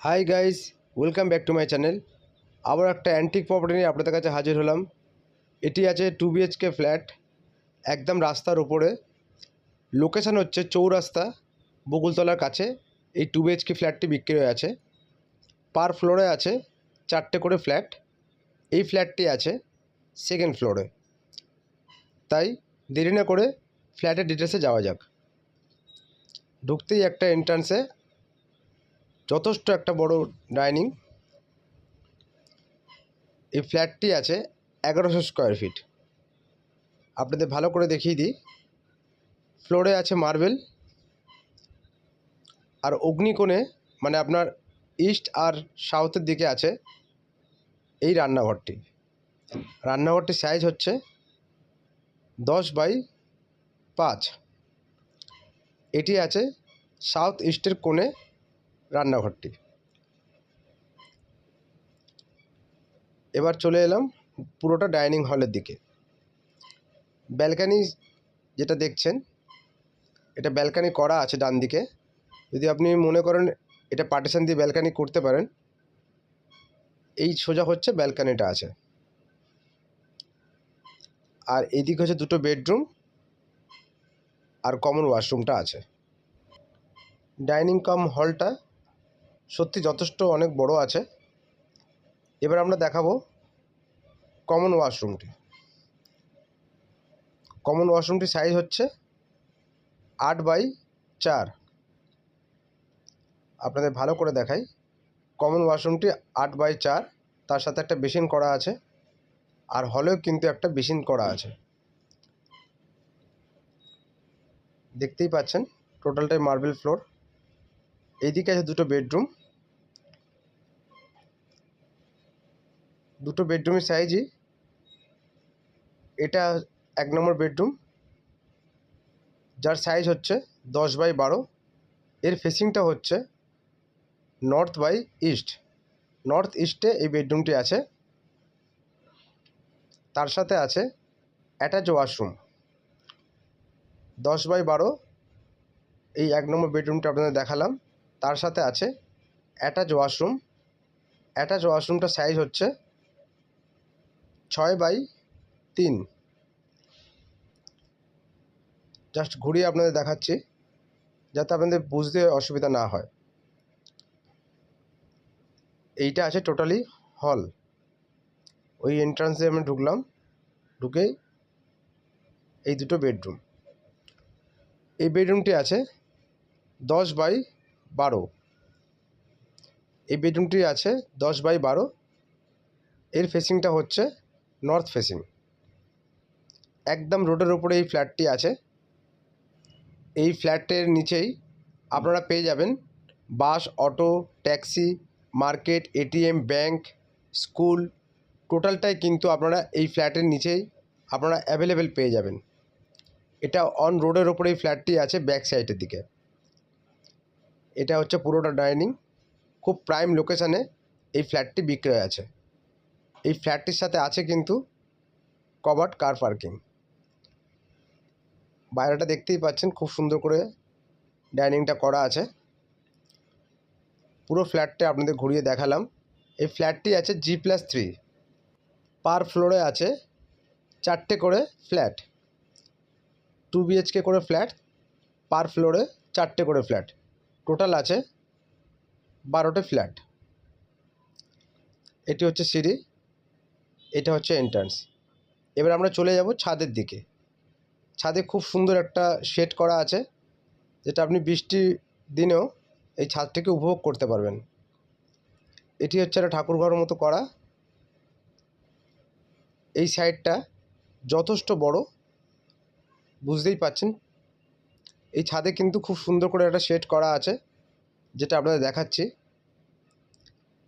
Hi guys welcome back to my channel আবার একটা antique property নিয়ে আপনাদের কাছে হাজির হলাম। এটি আছে টু বিএইচকে ফ্ল্যাট একদম রাস্তার উপরে। লোকেশান হচ্ছে চৌরাস্তা, বকুলতলার কাছে। এই টু বিএইচকে ফ্ল্যাটটি বিক্রি হয়ে আছে। পার ফ্লোরে আছে চারটে করে ফ্ল্যাট এই ফ্ল্যাটটি আছে সেকেন্ড ফ্লোরে তাই দেরি না করে ফ্ল্যাটের ডিটেলসে যাওয়া যাক। ঢুকতেই একটা এন্ট্রান্সে যথেষ্ট একটা বড় ডাইনিং। এই ফ্ল্যাটটি আছে এগারোশো স্কোয়ার ফিট। আপনাদের ভালো করে দেখিয়ে দিই। ফ্লোরে আছে মার্বেল। আর অগ্নিকোণে মানে আপনার ইস্ট আর সাউথের দিকে আছে এই রান্নাঘরটি। রান্নাঘরটির সাইজ হচ্ছে দশ বাই পাঁচ। এটি আছে সাউথ ইস্টের কোণে রান্নাঘরটি। এবার চলে এলাম পুরোটা ডাইনিং হলের দিকে। ব্যালকানি যেটা দেখছেন, এটা ব্যালকানি করা আছে ডান দিকে যদি আপনি মনে করেন এটা পার্টিশন দিয়ে ব্যালকানি করতে পারেন, এই সোজা হচ্ছে ব্যালকানিটা আছে। আর এদিকে হচ্ছে দুটো বেডরুম আর কমন ওয়াশরুমটা আছে। ডাইনিং কাম হলটা সত্যি যথেষ্ট অনেক বড় আছে। এবার আমরা দেখাবো কমন ওয়াশরুমটি কমন ওয়াশরুমটির সাইজ হচ্ছে আট বাই চার। আপনাদের ভালো করে দেখাই। কমন ওয়াশরুমটি আট বাই চার, তার সাথে একটা বেসিন করা আছে, আর হলেও কিন্তু একটা বেসিন করা আছে। দেখতেই পাচ্ছেন টোটালটাই মার্বেল ফ্লোর এইদিকে আছে দুটো বেডরুম। দুটো বেডরুমের সাইজই এটা এক নম্বর বেডরুম। যার সাইজ হচ্ছে দশ বাই বারো। এর ফেসিংটা হচ্ছে নর্থ বাই ইস্ট নর্থ ইস্টে এই বেডরুমটি আছে। তার সাথে আছে অ্যাটাচ ওয়াশরুম দশ বাই বারো এই এক নম্বর বেডরুমটা আপনাদের দেখালাম। তার সাথে আছে অ্যাটাচ ওয়াশরুম অ্যাটাচ ওয়াশরুমটার সাইজ হচ্ছে ছয় বাই তিন। জাস্ট ঘুরিয়ে আপনাদের দেখাচ্ছি যাতে আপনাদের বুঝতে অসুবিধা না হয়। এইটা আছে টোটালি হল ওই এন্ট্রান্সে আমরা ঢুকলাম ঢুকেই এই দুটো বেডরুম এই বেডরুমটি আছে দশ বাই বারো। এই বেডরুমটি আছে দশ বাই বারো। এর ফেসিংটা হচ্ছে নর্থ ফেসিং একদম রোডের ওপরে এই ফ্ল্যাটটি আছে। এই ফ্ল্যাটের নিচেই আপনারা পেয়ে যাবেন bus, auto taxi market ATM bank school টোটালটাই কিন্তু আপনারা এই ফ্ল্যাটের নিচেই আপনারা অ্যাভেলেবেল পেয়ে যাবেন। এটা অন রোডের ওপরে এই ফ্ল্যাটটি আছে ব্যাক সাইডের দিকে। এটা হচ্ছে পুরোটা ডাইনিং। খুব প্রাইম লোকেশানে এই ফ্ল্যাটটি বিক্রয় আছে। এই ফ্ল্যাটটির সাথে আছে কিন্তু কভার্ড কার পার্কিং। বাইরেটা দেখতেই পাচ্ছেন, খুব সুন্দর করে ডাইনিংটা করা আছে। পুরো ফ্ল্যাটটা আপনাদের ঘুরিয়ে দেখালাম। এই ফ্ল্যাটটি আছে জি প্লাস থ্রি। পার ফ্লোরে আছে চারটে করে ফ্ল্যাট। টু বিএইচকে করে ফ্ল্যাট, পার ফ্লোরে চারটে করে ফ্ল্যাট। টোটাল আছে বারোটে ফ্ল্যাট এটি হচ্ছে সিঁড়ি, এটা হচ্ছে এন্ট্রান্স এবার আমরা চলে যাব ছাদের দিকে। ছাদে খুব সুন্দর একটা শেড করা আছে, যেটা আপনি বৃষ্টির দিনেও এই ছাদটিকে উপভোগ করতে পারবেন। এটি হচ্ছে একটা ঠাকুরঘরের মতো করা। এই সাইডটা যথেষ্ট বড়, বুঝতেই পাচ্ছেন এই ছাদে কিন্তু খুব সুন্দর করে একটা শেড করা আছে, যেটা আপনাদের দেখাচ্ছি।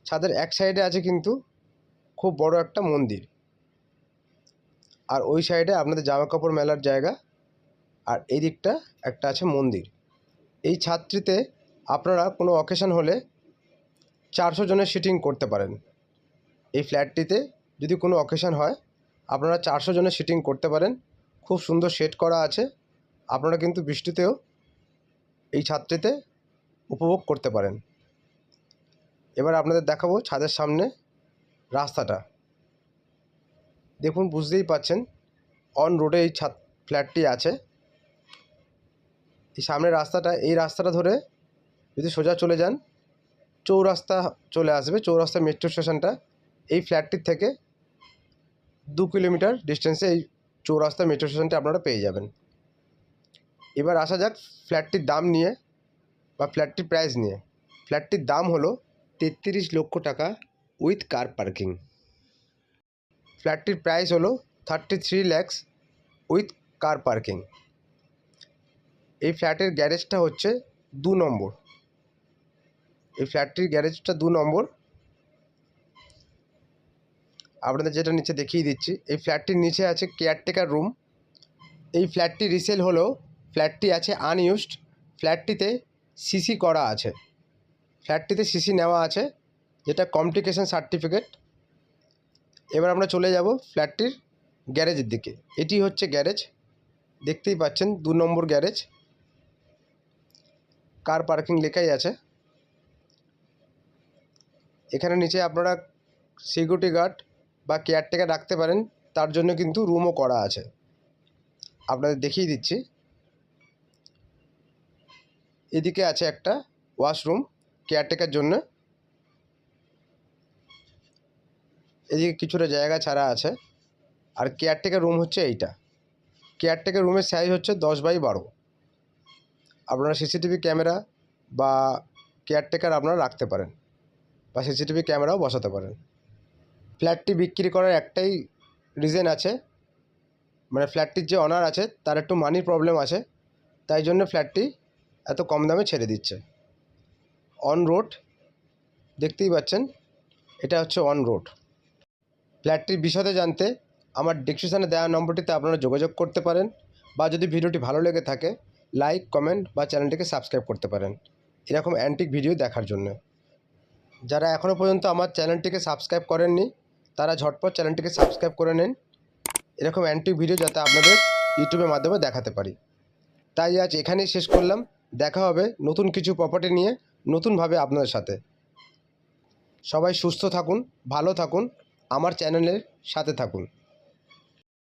ছাদের এক সাইডে আছে কিন্তু খুব বড় একটা মন্দির। আর ওই সাইডে আপনাদের জামা কাপড় মেলার জায়গা, আর এই দিকটা একটা আছে মন্দির। এই ছাদটিতে আপনারা কোনো অকেশন হলে চারশো জনের সিটিং করতে পারেন। এই ফ্ল্যাটটিতে যদি কোনো অকেশন হয়, আপনারা চারশো জনের সিটিং করতে পারেন। খুব সুন্দর সেট করা আছে। আপনারা কিন্তু বৃষ্টিতেও এই ছাদটিতে উপভোগ করতে পারেন। এবার আপনাদের দেখাবো ছাদের সামনে রাস্তাটা। দেখুন, বুঝতেই পাচ্ছেন অন রোডে এই ছাদ ফ্ল্যাটটি আছে। এই সামনের রাস্তাটা, এই রাস্তাটা ধরে যদি সোজা চলে যান, চৌরাস্তা চলে আসবে, চৌরাস্তা মেট্রো স্টেশনটা এই ফ্ল্যাটটির থেকে দু কিলোমিটার ডিস্টেন্সে এই চৌরাস্তা মেট্রো স্টেশনটি আপনারা পেয়ে যাবেন। এবার আসা যাক ফ্ল্যাটটির দাম নিয়ে বা ফ্ল্যাটটির প্রাইস নিয়ে। ফ্ল্যাটটির দাম হলো তেত্রিশ লক্ষ টাকা উইথ কার পার্কিং ফ্ল্যাটটির প্রাইস হলো thirty three lakhs with car parking এই ফ্ল্যাটের গ্যারেজটা হচ্ছে দু নম্বর। এই ফ্ল্যাটটির গ্যারেজটা দু নম্বর। আপনাদের যেটা নিচে দেখিয়ে দিচ্ছি, এই ফ্ল্যাটটির নিচে আছে কেয়ারটেকার রুম এই ফ্ল্যাটটি রিসেল হলেও ফ্ল্যাটটি আছে আনইউজড ফ্ল্যাটটিতে সিসি করা আছে। ফ্ল্যাটটিতে সিসি নেওয়া আছে, যেটা কমপ্লিকেশন সার্টিফিকেট এবার আমরা চলে যাব ফ্ল্যাটটির গ্যারেজের দিকে। এটি হচ্ছে গ্যারেজ, দেখতেই পাচ্ছেন দু নম্বর গ্যারেজ। কার পার্কিং লেখাই আছে। এখানে নিচে আপনারা সিকিউরিটি গার্ড বা কেয়ারটেকার রাখতে পারেন, তার জন্য কিন্তু রুমও করা আছে। আপনাদের দেখিয়ে দিচ্ছি। এদিকে আছে একটা ওয়াশরুম কেয়ারটেকার জন্য। এদিকে কিছুটা জায়গা ছাড়া আছে। আর কেয়ারটেকার রুম হচ্ছে এইটা। কেয়ারটেকার রুমের সাইজ হচ্ছে দশ বাই বারো। আপনারা সিসিটিভি ক্যামেরা বা কেয়ারটেকার আপনারা রাখতে পারেন বা সিসিটিভি ক্যামেরাও বসাতে পারেন। ফ্ল্যাটটি বিক্রি করার একটাই রিজন আছে। মানে ফ্ল্যাটটির যে অনার আছে, তার একটু মানির প্রবলেম আছে। তাই জন্য ফ্ল্যাটটি এত কম দামে ছেড়ে দিচ্ছে। অন রোড দেখতেই পাচ্ছেন, এটা হচ্ছে অন রোড ফ্ল্যাটটির বিশদে জানতে আমার ডিসক্রিপশানে দেওয়া নম্বরটিতে আপনারা যোগাযোগ করতে পারেন বা যদি ভিডিওটি ভালো লেগে থাকে লাইক কমেন্ট বা চ্যানেলটিকে সাবস্ক্রাইব করতে পারেন। এরকম অ্যান্টিক ভিডিও দেখার জন্য। যারা এখনও পর্যন্ত আমার চ্যানেলটিকে সাবস্ক্রাইব করেননি, তারা ঝটপট চ্যানেলটিকে সাবস্ক্রাইব করে নিন। এরকম অ্যান্টিক ভিডিও যাতে আপনাদের ইউটিউবের মাধ্যমে দেখাতে পারি। তাই আজ এখানেই শেষ করলাম। দেখা হবে নতুন কিছু প্রপার্টি নিয়ে নতুনভাবে আপনাদের সাথে। সবাই সুস্থ থাকুন, ভালো থাকুন, আমার চ্যানেলের সাথে থাকুন।